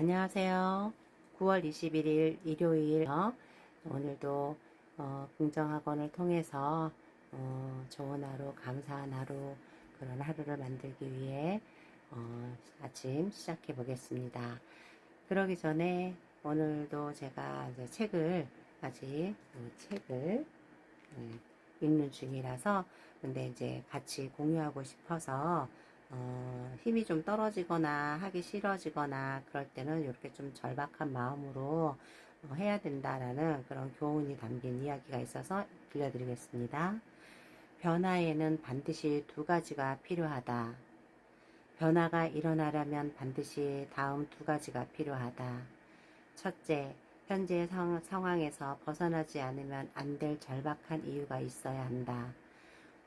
안녕하세요. 9월 21일 일요일 어, 오늘도 어, 긍정학원을 통해서 어, 좋은 하루, 감사한 하루 그런 하루를 만들기 위해 어, 아침 시작해 보겠습니다. 그러기 전에 오늘도 제가 이제 책을 아직 그 책을 음, 읽는 중이라서 근데 이제 같이 공유하고 싶어서 어, 힘이 좀 떨어지거나 하기 싫어지거나 그럴 때는 이렇게 좀 절박한 마음으로 어, 해야 된다라는 그런 교훈이 담긴 이야기가 있어서 들려드리겠습니다. 변화에는 반드시 두 가지가 필요하다. 변화가 일어나려면 반드시 다음 두 가지가 필요하다. 첫째, 현재 상, 상황에서 벗어나지 않으면 안 될 절박한 이유가 있어야 한다.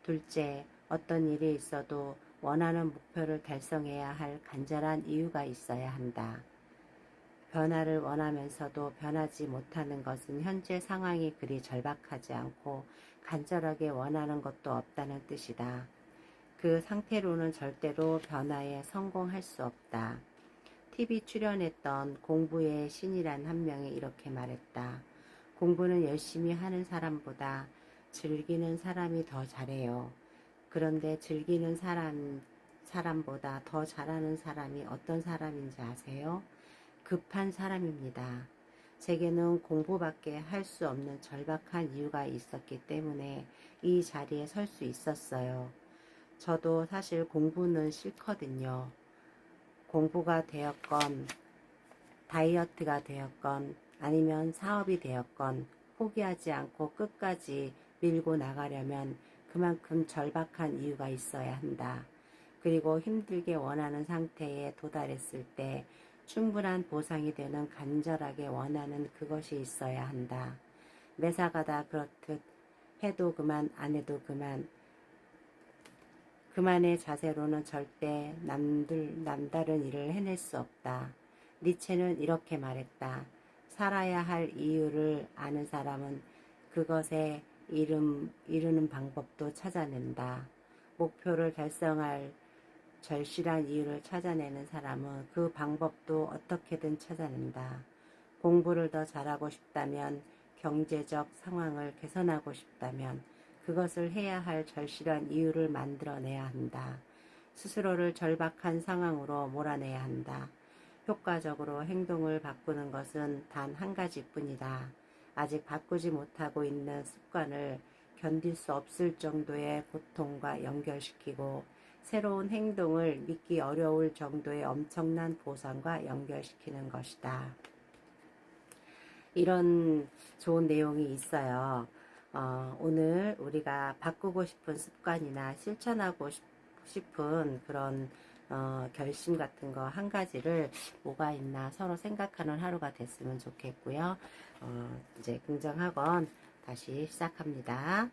둘째, 어떤 일이 있어도 원하는 목표를 달성해야 할 간절한 이유가 있어야 한다. 변화를 원하면서도 변하지 못하는 것은 현재 상황이 그리 절박하지 않고 간절하게 원하는 것도 없다는 뜻이다. 그 상태로는 절대로 변화에 성공할 수 없다. TV 출연했던 공부의 신이란 한 명이 이렇게 말했다. 공부는 열심히 하는 사람보다 즐기는 사람이 더 잘해요. 그런데 즐기는 사람, 사람보다 더 잘하는 사람이 어떤 사람인지 아세요? 급한 사람입니다. 제게는 공부밖에 할 수 없는 절박한 이유가 있었기 때문에 이 자리에 설 수 있었어요. 저도 사실 공부는 싫거든요. 공부가 되었건, 다이어트가 되었건, 아니면 사업이 되었건, 포기하지 않고 끝까지 밀고 나가려면 그만큼 절박한 이유가 있어야 한다. 그리고 힘들게 원하는 상태에 도달했을 때 충분한 보상이 되는 간절하게 원하는 그것이 있어야 한다. 매사가다 그렇듯 해도 그만 안 해도 그만 그만의 자세로는 절대 남들 남다른 일을 해낼 수 없다. 니체는 이렇게 말했다. 살아야 할 이유를 아는 사람은 그것에 이름, 이루는 방법도 찾아낸다. 목표를 달성할 절실한 이유를 찾아내는 사람은 그 방법도 어떻게든 찾아낸다. 공부를 더 잘하고 싶다면, 경제적 상황을 개선하고 싶다면, 그것을 해야 할 절실한 이유를 만들어내야 한다. 스스로를 절박한 상황으로 몰아내야 한다. 효과적으로 행동을 바꾸는 것은 단 한 가지뿐이다. 아직 바꾸지 못하고 있는 습관을 견딜 수 없을 정도의 고통과 연결시키고 새로운 행동을 믿기 어려울 정도의 엄청난 보상과 연결시키는 것이다. 이런 좋은 내용이 있어요. 어, 오늘 우리가 바꾸고 싶은 습관이나 실천하고 싶은 그런 어, 결심 같은 거 한 가지를 뭐가 있나 서로 생각하는 하루가 됐으면 좋겠고요. 어, 이제 긍정학원 다시 시작합니다.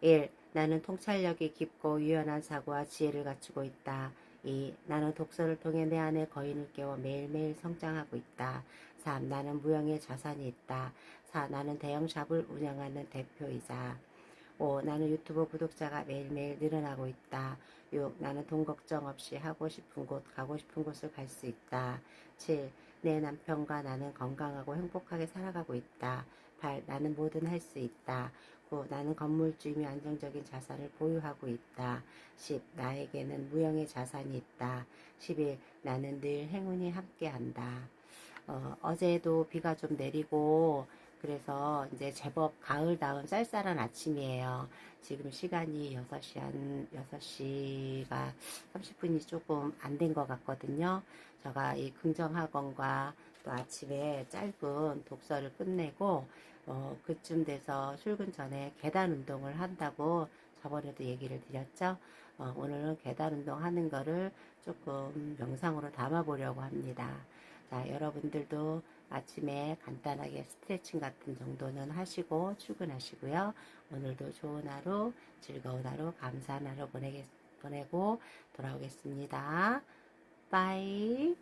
1. 나는 통찰력이 깊고 유연한 사고와 지혜를 갖추고 있다. 2. 나는 독서를 통해 내 안의 거인을 깨워 매일매일 성장하고 있다. 3. 나는 무형의 자산이 있다. 4. 나는 대형 샵을 운영하는 대표이자 5. 나는 유튜브 구독자가 매일매일 늘어나고 있다. 6. 나는 돈 걱정 없이 하고 싶은 곳, 가고 싶은 곳을 갈 수 있다. 7. 내 남편과 나는 건강하고 행복하게 살아가고 있다. 8. 나는 뭐든 할 수 있다. 9. 나는 건물주이며 안정적인 자산을 보유하고 있다. 10. 나에게는 무형의 자산이 있다. 11. 나는 늘 행운이 함께한다. 어, 어제도 비가 좀 내리고 그래서 이제 제법 가을다운 쌀쌀한 아침이에요. 지금 시간이 6시 한 6시가 30분이 조금 안 된 것 같거든요. 제가 이 긍정학원과 또 아침에 짧은 독서를 끝내고 어, 그쯤 돼서 출근 전에 계단 운동을 한다고 저번에도 얘기를 드렸죠. 어, 오늘은 계단 운동 하는 거를 조금 영상으로 담아 보려고 합니다. 자, 여러분들도 아침에 간단하게 스트레칭 같은 정도는 하시고 출근하시고요. 오늘도 좋은 하루, 즐거운 하루, 감사한 하루 보내겠, 보내고 돌아오겠습니다. 빠이.